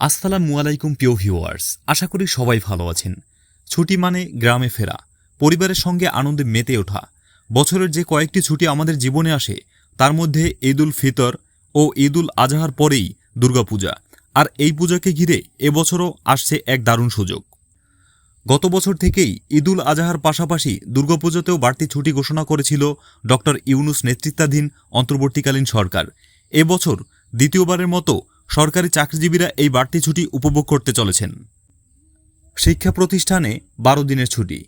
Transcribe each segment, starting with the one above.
আসসালামু আলাইকুম, প্রিয় ভিউয়ার্স। আশা করি সবাই ভালো আছেন। ছুটি মানে গ্রামে ফেরা, পরিবারের সঙ্গে আনন্দে মেতে ওঠা। বছরের যে কয়েকটি ছুটি আমাদের জীবনে আসে, তার মধ্যে ঈদুল ফিতর ও ঈদুল আজহার পরেই দুর্গাপূজা। আর এই পূজাকে ঘিরে এবছরও আসছে এক দারুণ সুযোগ। গত বছর থেকেই ঈদুল আজহার পাশাপাশি দুর্গাপুজোতেও বাড়তি ছুটি ঘোষণা করেছিল ডক্টর ইউনুস নেতৃত্বাধীন অন্তর্বর্তীকালীন সরকার। এবছর দ্বিতীয়বারের মতো সরকারি চাকরিজীবীরা এই বাড়তি ছুটি উপভোগ করতে চলেছেন। শিক্ষা প্রতিষ্ঠানে বারো দিনের ছুটি।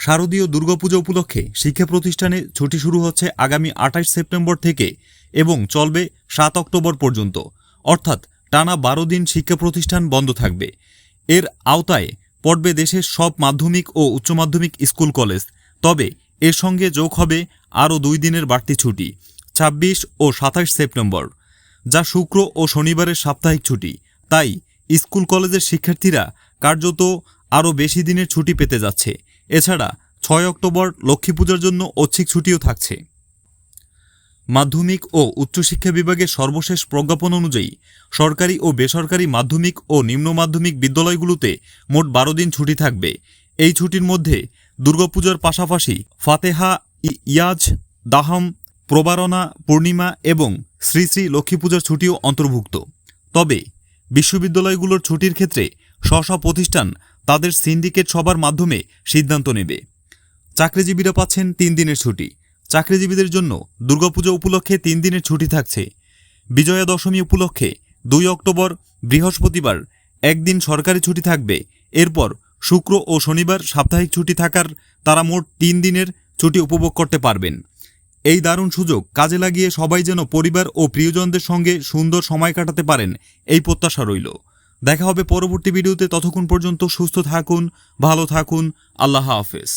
শারদীয় দুর্গাপূজা উপলক্ষে শিক্ষা প্রতিষ্ঠানে ছুটি শুরু হচ্ছে আগামী আঠাশ সেপ্টেম্বর থেকে এবং চলবে সাত অক্টোবর পর্যন্ত। অর্থাৎ টানা বারো দিন শিক্ষা প্রতিষ্ঠান বন্ধ থাকবে। এর আওতায় পড়বে দেশের সব মাধ্যমিক ও উচ্চ মাধ্যমিক স্কুল কলেজ। তবে এর সঙ্গে যোগ হবে আরও দুই দিনের বাড়তি ছুটি, ছাব্বিশ ও সাতাশ সেপ্টেম্বর। যা শুক্র ও শনিবারের সাপ্তাহিক ছুটি। তাই স্কুল কলেজের শিক্ষার্থীরা কার্যত আরও বেশি দিনের ছুটি পেতে যাচ্ছে। এছাড়া ছয় অক্টোবর লক্ষ্মী পূজার জন্য ঐচ্ছিক ছুটিও থাকছে। মাধ্যমিক ও উচ্চশিক্ষা বিভাগের সর্বশেষ প্রজ্ঞাপন অনুযায়ী সরকারি ও বেসরকারি মাধ্যমিক ও নিম্ন মাধ্যমিক বিদ্যালয়গুলোতে মোট বারো দিন ছুটি থাকবে। এই ছুটির মধ্যে দুর্গাপূজার পাশাপাশি ফাতেহা ইয়াজ, দাহাম প্রবারণা, পূর্ণিমা এবং শ্রী শ্রী লক্ষ্মী পূজার ছুটিও অন্তর্ভুক্ত। তবে বিশ্ববিদ্যালয়গুলোর ছুটির ক্ষেত্রে স্ব প্রতিষ্ঠান তাদের সিন্ডিকেট সবার মাধ্যমে সিদ্ধান্ত নেবে। চাকরিজীবীরা পাচ্ছেন তিন দিনের ছুটি। চাকরিজীবীদের জন্য দুর্গাপূজা উপলক্ষে তিন দিনের ছুটি থাকছে। বিজয়া দশমী উপলক্ষে দুই অক্টোবর, বৃহস্পতিবার একদিন সরকারি ছুটি থাকবে। এরপর শুক্র ও শনিবার সাপ্তাহিক ছুটি থাকার তারা মোট তিন দিনের ছুটি উপভোগ করতে পারবেন। এই দারুণ সুযোগ কাজে লাগিয়ে সবাই যেন পরিবার ও প্রিয়জনদের সঙ্গে সুন্দর সময় কাটাতে পারেন, এই প্রত্যাশা রইল। দেখা হবে পরবর্তী ভিডিওতে, ততক্ষণ পর্যন্ত সুস্থ থাকুন, ভালো থাকুন, আল্লাহ হাফেজ।